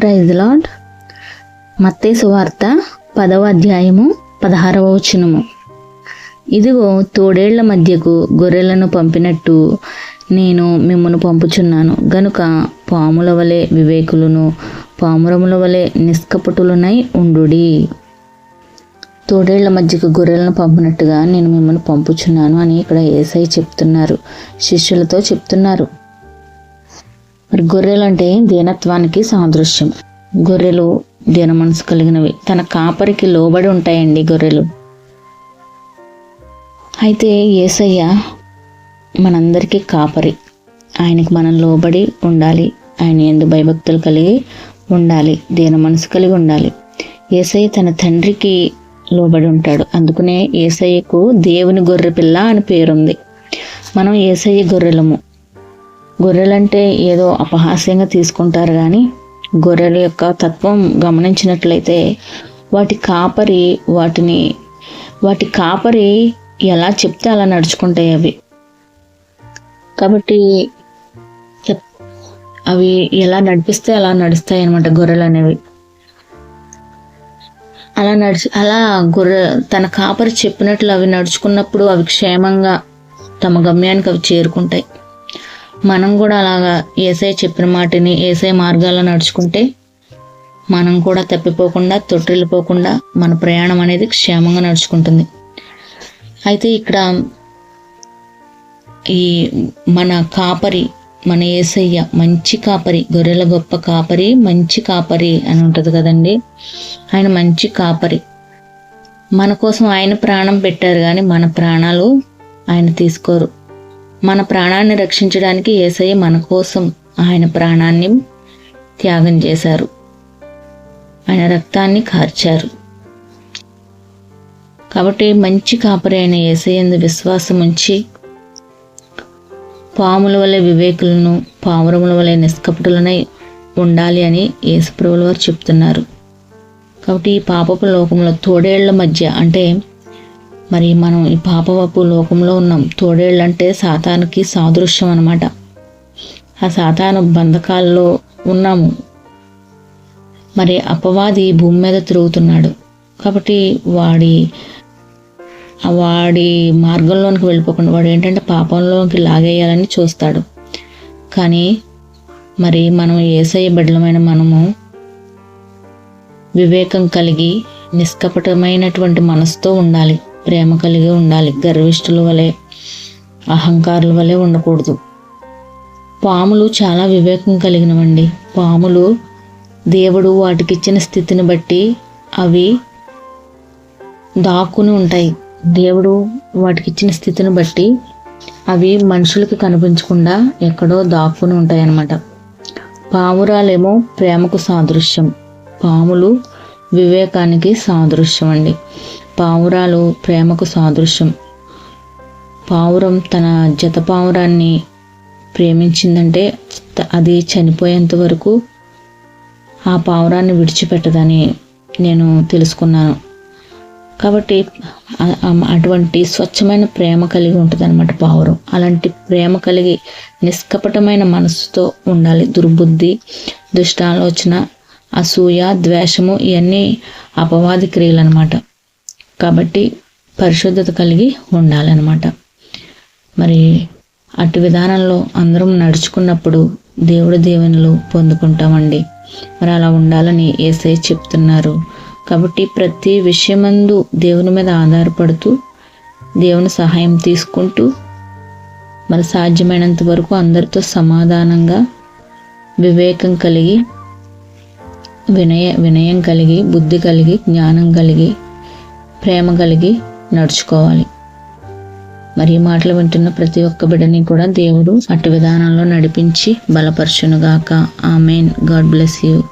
Praise lord మత్తే సువార్త పదవ అధ్యాయము పదహారవ వచనము. ఇదిగో తోడేళ్ళ మధ్యకు గొర్రెలను పంపినట్టు నేను మిమ్మను పంపుచున్నాను. గనుక పాముల వలె వివేకులను పామురముల వలె నిష్కపటులనై ఉండుడి. తోడేళ్ళ మధ్యకు గొర్రెలను పంపినట్టుగా నేను మిమ్మల్ని పంపుచున్నాను అని ఇక్కడ ఏసై చెప్తున్నారు. శిష్యులతో చెప్తున్నారు. మరి గొర్రెలు అంటే దీనత్వానికి సాదృశ్యం. గొర్రెలు దీన మనసు కలిగినవి. తన కాపరికి లోబడి ఉంటాయండి గొర్రెలు. అయితే ఏసయ్య మనందరికీ కాపరి. ఆయనకి మనం లోబడి ఉండాలి. ఆయన ఎందు భయభక్తులు కలిగి ఉండాలి. దీన మనసు కలిగి ఉండాలి. ఏసయ్య తన తండ్రికి లోబడి ఉంటాడు. అందుకనే ఏసయ్యకు దేవుని గొర్రె పిల్ల అని పేరుంది. మనం ఏసయ్య గొర్రెలము. గొర్రెలంటే ఏదో అపహాస్యంగా తీసుకుంటారు కానీ గొర్రెల యొక్క తత్వం గమనించినట్లయితే వాటి కాపరి వాటిని వాటి కాపరి ఎలా చెప్తే అలా నడుచుకుంటాయి అవి. కాబట్టి అవి ఎలా నడిపిస్తే అలా నడుస్తాయి అనమాట గొర్రెలు అనేవి. అలా నడిచి అలా గొర్రె తన కాపరి చెప్పినట్లు అవి నడుచుకున్నప్పుడు అవి క్షేమంగా తమ గమ్యానికి అవి చేరుకుంటాయి. మనం కూడా అలాగా ఏసై చెప్పిన మాటని ఏసై మార్గాల్లో నడుచుకుంటే మనం కూడా తప్పిపోకుండా తొట్టిల్లిపోకుండా మన ప్రయాణం అనేది క్షేమంగా నడుచుకుంటుంది. అయితే ఇక్కడ ఈ మన కాపరి మన ఏసయ్య మంచి కాపరి గొర్రెల గొప్ప కాపరి మంచి కాపరి అని ఉంటుంది కదండి. ఆయన మంచి కాపరి. మన కోసం ఆయన ప్రాణం పెట్టారు కానీ మన ప్రాణాలు ఆయన తీసుకోరు. మన ప్రాణాన్ని రక్షించడానికి ఏసయ్య మన కోసం ఆయన ప్రాణాన్ని త్యాగం చేశారు. ఆయన రక్తాన్ని కార్చారు. కాబట్టి మంచి కాపరి అయిన ఏసయ్యందు విశ్వాసం ఉంచి పాముల వలె వివేకులను పావురముల వలె నిష్కపటులనై ఉండాలి అని యేసుప్రభుల వారు చెప్తున్నారు. కాబట్టి ఈ పాపపు లోకంలో తోడేళ్ళ మధ్య అంటే మరి మనం ఈ పాపవపు లోకంలో ఉన్నాం. తోడేళ్ళంటే సాతానికి సాదృశ్యం అనమాట ఆ సాతాను బంధకాల్లో ఉన్నాము. మరి అపవాది భూమి మీద తిరుగుతున్నాడు. కాబట్టి వాడి వాడి మార్గంలోనికి వెళ్ళిపోకుండా వాడు ఏంటంటే పాపంలోకి లాగేయాలని చూస్తాడు. కానీ మరి మనం ఏసయ్య బిడ్డలమైన మనము వివేకం కలిగి నిష్కపటమైనటువంటి మనసుతో ఉండాలి. ప్రేమ కలిగి ఉండాలి. గర్విష్ఠుల వలె అహంకారుల వలె ఉండకూడదు. పాములు చాలా వివేకం కలిగినవండి. పాములు దేవుడు వాటికిచ్చిన స్థితిని బట్టి అవి దాక్కుని ఉంటాయి. దేవుడు వాటికి ఇచ్చిన స్థితిని బట్టి అవి మనుషులకు కనిపించకుండా ఎక్కడో దాక్కుని ఉంటాయి అన్నమాట పావురాలేమో ప్రేమకు సాదృశ్యం. పాములు వివేకానికి సాదృశ్యం అండి పావురాలు ప్రేమకు సాదృశ్యం. పావురం తన జత పావురాన్ని ప్రేమించిందంటే అది చనిపోయేంత వరకు ఆ పావురాన్ని విడిచిపెట్టదని నేను తెలుసుకున్నాను. కాబట్టి అటువంటి స్వచ్ఛమైన ప్రేమ కలిగి ఉంటుంది అనమాట పావురం. అలాంటి ప్రేమ కలిగి నిష్కపటమైన మనసుతో ఉండాలి. దుర్బుద్ధి దుష్టాలోచన అసూయ ద్వేషము ఇవన్నీ అపవాది క్రియలు అనమాట కాబట్టి పరిశుద్ధత కలిగి ఉండాలన్నమాట. మరి అటు విధానంలో అందరం నడుచుకున్నప్పుడు దేవుడి దీవెనలు పొందుకుంటామండి. మరి అలా ఉండాలని ఏసై చెప్తున్నారు. కాబట్టి ప్రతి విషయమందు దేవుని మీద ఆధారపడుతూ దేవుని సహాయం తీసుకుంటూ మరి సాధ్యమైనంత వరకు అందరితో సమాధానంగా వివేకం కలిగి వినయ వినయం కలిగి బుద్ధి కలిగి జ్ఞానం కలిగి ప్రేమ కలిగి నడుచుకోవాలి. మరి మాటలు వింటున్న ప్రతి ఒక్క బిడ్డని కూడా దేవుడు అటు విధానంలో నడిపించి బలపరచునుగాక. ఆమెన్. God bless you.